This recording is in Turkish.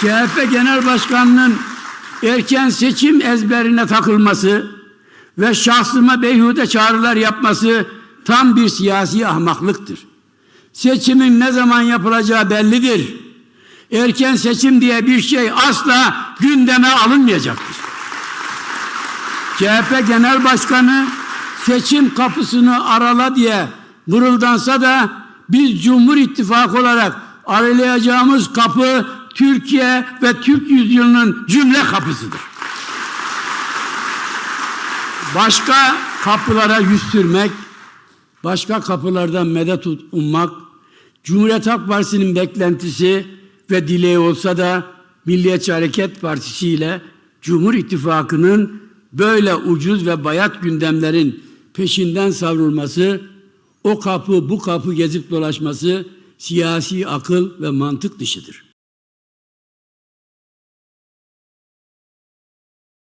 CHP Genel Başkanı'nın erken seçim ezberine takılması ve şahsıma beyhude çağrılar yapması tam bir siyasi ahmaklıktır. Seçimin ne zaman yapılacağı bellidir. Erken seçim diye bir şey asla gündeme alınmayacaktır. CHP Genel Başkanı seçim kapısını arala diye mırıldansa da biz Cumhur İttifakı olarak aralayacağımız kapı Türkiye ve Türk yüzyılının cümle kapısıdır. Başka kapılara yüz sürmek, başka kapılardan medet ummak, Cumhuriyet Halk Partisi'nin beklentisi ve dileği olsa da Milliyetçi Hareket Partisi ile Cumhur İttifakı'nın böyle ucuz ve bayat gündemlerin peşinden savrulması, o kapı bu kapı gezip dolaşması siyasi akıl ve mantık dışıdır.